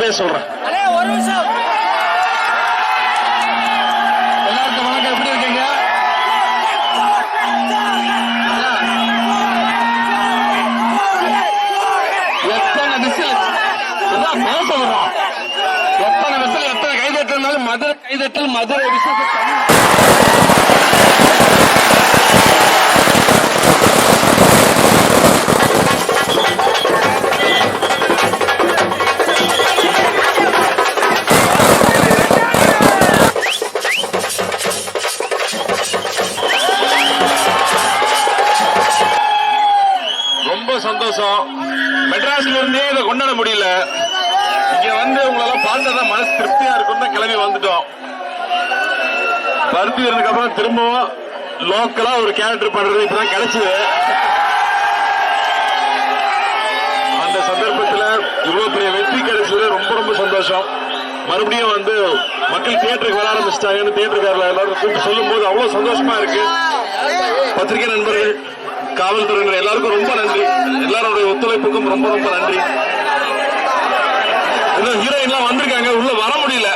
பேச சொல்றேன். அண்ணே ஒரு நிமிஷம். எல்லாருக்கும் வணக்கம். எப்படி இருக்கீங்க? எத்தனை விசில்? பேச சொல்றோம் எத்தனை விசில் எத்தனை கைதட்டல் மதுரை கைதட்டல் மதுரை விசில் வந்துட்டோம். பருத்தி இருந்ததுக்கு அப்புறம் திரும்பவும் லோக்கலா ஒரு கேரக்டர் பண்றது இப்பதான் கிடைச்சது. அந்த சந்தர்ப்பத்துல இவ்வளவு பெரிய வெற்றி கிடைச்சது. ரொம்ப ரொம்ப சந்தோஷம். மறுபடியும் வந்து மக்கள் தியேட்டருக்கு வர ஆரம்பிச்சிட்டாங்கன்னு தியேட்டருக்காரல எல்லாரும் கூப்பிட்டு சொல்லும் போது அவ்வளவு சந்தோஷமா இருக்கு. பத்திரிகை நண்பர்கள் காவல்துறையினர் எல்லாருக்கும் ரொம்ப நன்றி. எல்லாருடைய ஒத்துழைப்புக்கும் ரொம்ப ரொம்ப நன்றி. இன்னும் ஹீரோயின்லாம் வந்திருக்காங்க. உள்ள வர முடியல.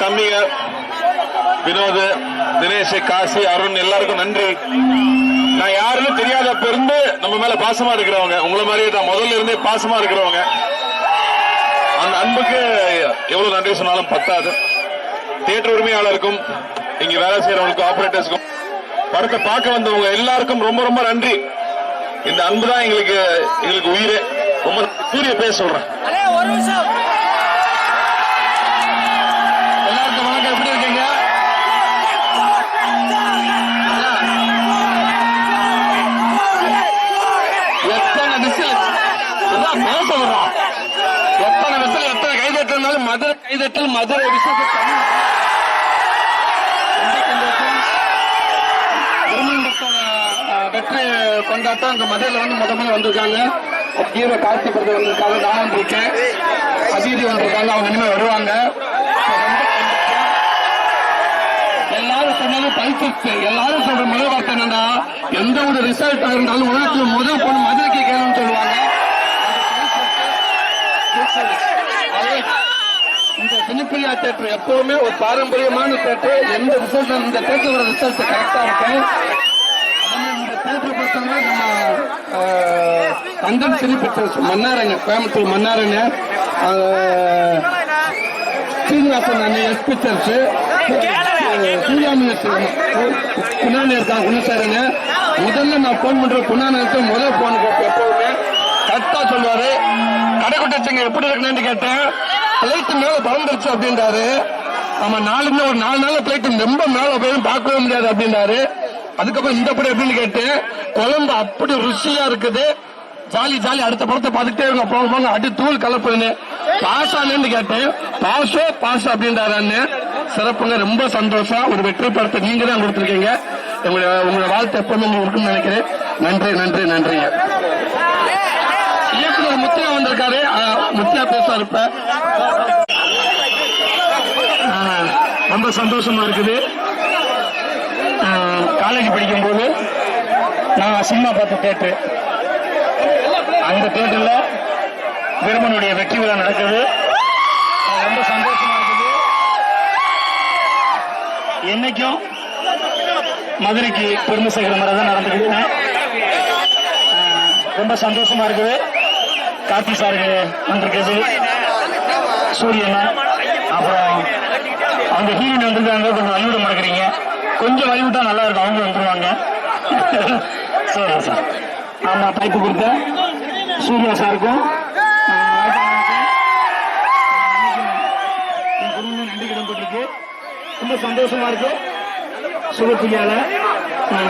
மதுரையில் வினோது தம்பிங்க. வினோத் தினேஷ் காசி அருண் எல்லாருக்கும் நன்றி. நான் யாருன்னு தெரியாதப்ப இருந்து நம்ம மேல பாசமா இருக்கிறவங்க. உங்களை மாதிரியே தான். முதல்ல இருந்தே பாசமா இருக்கிறவங்க. அந்த அன்புக்கு எவ்வளவு நன்றி சொன்னாலும் பத்தாது. தியேட்டர் உரிமையாளருக்கும் இங்க வேலை செய்யறவங்களுக்கும் ஆபரேட்டர்ஸ்க்கும் படத்தை பார்க்க வந்தவங்க எல்லாருக்கும் ரொம்ப ரொம்ப நன்றி. இந்த அன்பு தான் எங்களுக்கு எங்களுக்கு உயிரே. ரொம்ப சூரிய பேச சொல்றேன். மதுரை கைதட்டல் மதுரை விசில் வெற்றி கொண்டாட்டம் அங்க மதுரையில வந்து முத முதல்ல வந்திருக்காங்க. ஹீரோ கார்த்தி பிரதர் வந்திருக்காங்க நான் இருக்கேன் அதிதி வந்திருக்காங்க அவங்க இனிமே வருவாங்க. எல்லாரும் சொன்னது பைத்திச்சு எல்லாரும் சொல்ற முதல் வார்த்தை என்னன்னா எந்த ஒரு ரிசல்ட் இருந்தாலும் உலகத்தில் முதல் பொண்ணு மதுரைக்கு கேளுன்னு சொல்லுவாங்க. இந்த சினிப்பிரியா தேட்டர் எப்பவுமே ஒரு பாரம்பரியமான தேட்டர் எந்த ரிசல்ட் இந்த தேட்டரோட ரிசல்ட் கரெக்டா இருக்கும் அதனால இந்த தேட்டர் பொறுத்தவரை நம்ம ஆஹ், தங்கம் மன்னாரங்க கோயம்புத்தூர் மன்னாரங்க ஸ்ரீனிவாசன் சீனிவாசன் அண்ணன் எஸ் பிக்சர்ஸ் சூர்யாமணி இருக்காங்க குணசாரங்க முதல்ல நான் போன் பண்ற குணாநிதி முதல் போன் எப்பவுமே கரெக்டா சொல்லுவாரு. கடைக்குட்டச்சிங்க எப்படி இருக்குன்னு கேட்டேன். பிளைட் மேல பறந்துருச்சு அப்படின்றாரு. ஆமா நாலுமே ஒரு நாலு நாள் பிளைட் ரொம்ப மேல போய் பார்க்கவே முடியாது அப்படின்றாரு. அதுக்கப்புறம் இந்த படம் எப்படின்னு கேட்டேன். குழம்பு அப்படி ருசியா இருக்குது. ஜாலி ஜாலி அடுத்த படத்தை பார்த்துட்டே இருங்க போங்க போங்க அடி தூள் கலப்புன்னு. பாஸ் ஆனேன்னு கேட்டேன். பாஸோ பாஸ் அப்படின்றாரு சிறப்புங்க ரொம்ப சந்தோஷம். ஒரு வெற்றி படத்தை நீங்க தான் கொடுத்துருக்கீங்க. உங்களுடைய உங்களோட வாழ்த்து எப்பவுமே உங்களுக்கு இருக்குன்னு நினைக்கிறேன். நன்றி நன்றி நன்றிங்க. முத்தியா வந்திருக்காரு. முத்தியா பேசுவார் இப்ப ரொம்ப சந்தோஷமா இருக்குது. காலேஜ் படிக்கும்போது நான் சினிமா பார்த்த தேட்டரு அந்த தேட்டர்ல விருமனுடைய வெற்றி விழா நடக்குது. ரொம்ப சந்தோஷமா இருக்குது. என்னைக்கும் மதுரைக்கு பெருமை சேர்க்கிற மாதிரி தான் நடந்துக்குது ரொம்ப சந்தோஷமா இருக்குது. கார்த்தி சாருக்கு வந்திருக்கிறது. சூரியன்? அப்புறம் அவங்க ஹீரோயின் வந்திருக்காங்க. கொஞ்சம் வழிவிட மாட்டேங்கிறீங்க கொஞ்சம் வழிவிட்டா நல்லா இருக்கும். அவங்க வந்துருவாங்க. சரி சார். ஆமா பைப்பு கொடுத்த சூர்யா சாருக்கும். நன்றி இடம்பெற்றிருக்கு ரொம்ப சந்தோஷமா இருக்கு. சுகப்பிரியால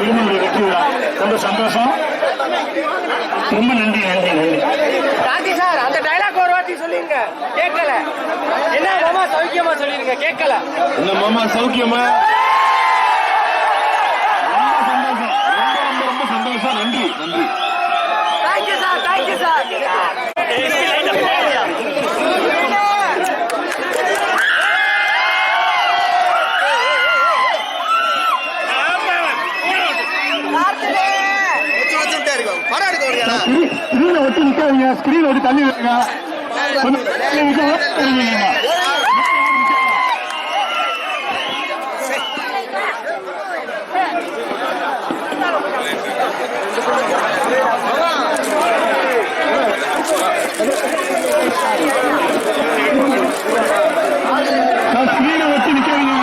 விரும்புகிற வெற்றி விழா. ரொம்ப சந்தோஷம். ரொம்ப நன்றி நன்றி நன்றி காந்தி சார் அந்த டைலாக் ஒரு வாட்டி சொல்லிருங்க கேட்கல. என்ன மாமா சௌக்கியமா சொல்லிருங்க கேட்கல. என்ன மாமா சௌக்கியமா? ரொம்ப சந்தோஷம். ரொம்ப ரொம்ப ரொம்ப சந்தோஷம். நன்றி. நன்றி தேங்க்யூ சார் தேங்க்யூ சார் எடுக்க வருகிறா நிக்காதீங்க. ஸ்கிரீன் விட்டு தள்ளி வைங்க. கொஞ்சம் தள்ளி விட்டு தெரிஞ்சுக்கீங்க ஸ்கிரீனை வச்சு நிக்காதீங்க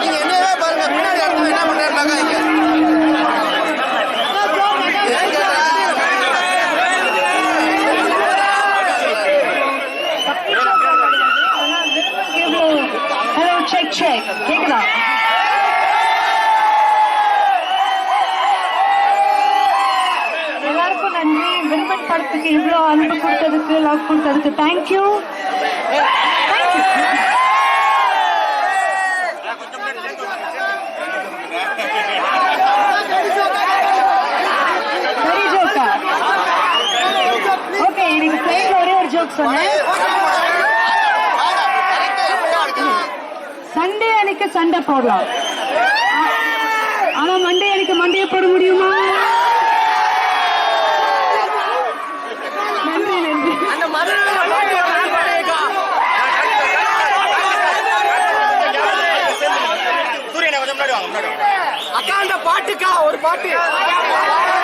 நீங்க என்னவே பாருங்க பின்னாடி அடுத்து என்ன பண்றாருனாக்கா இங்க ஹலோ செக் செக் கேக்குதா எல்லாருக்கும் நன்றி எனக்கு இவ்வளோ அன்பு கொடுத்ததுக்கு லவ் கொடுத்ததுக்கு தேங்க்யூ சரி ஜோக்கா ஓகே எனக்கு ஒரே ஒரு ஜோக் சொன்னேன். சண்டே அன்னைக்கு சண்டை போடலாம் ஆனா மண்டே அன்னைக்கு மண்டையை போட முடியுமா நன்றி நன்றி அந்த மதுரை பாட்டு நான் பாடியிருக்கா. அக்கா அந்த பாட்டுக்கா ஒரு பாட்டு.